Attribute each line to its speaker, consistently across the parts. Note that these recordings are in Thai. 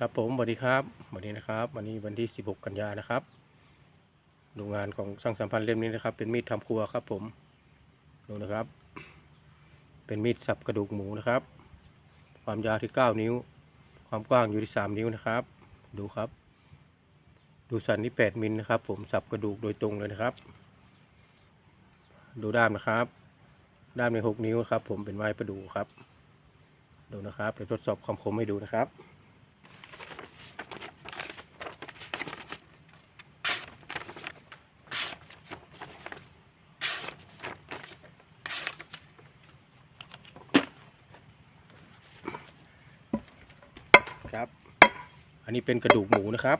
Speaker 1: ครับผมสวัสดีครับวันนี้นะครับ วันนี้วันที่ 16 กันยานะครับ ดูงานของช่างสัมพันธ์เล่มนี้นะครับ เป็นมีดทำครัวครับ ผมดูนะครับ เป็นมีดสับกระดูกหมูนะครับ ความยาวที่ 9 นิ้ว ความกว้างอยู่ที่ 3 นิ้วนะครับ ดูครับ ดูสันที่ 8 มิลนะครับ ผมสับกระดูกโดยตรงเลยนะครับ ดูด้ามนะครับ ด้ามใน 6 นิ้วครับ ผมเป็นไม้ประดูครับ ดูนะครับเดี๋ยวทดสอบความคมให้ดูนะครับ อันนี้เป็นกระดูกหมูนะครับ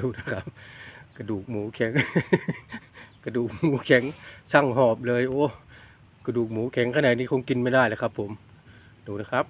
Speaker 1: ดูนะครับ กระดูกหมูแข็ง กระดูกหมูแข็งสร้างหอบเลย โอ้ กระดูกหมูแข็งขนาดนี้คงกินไม่ได้เลยครับ ผม ดูนะครับ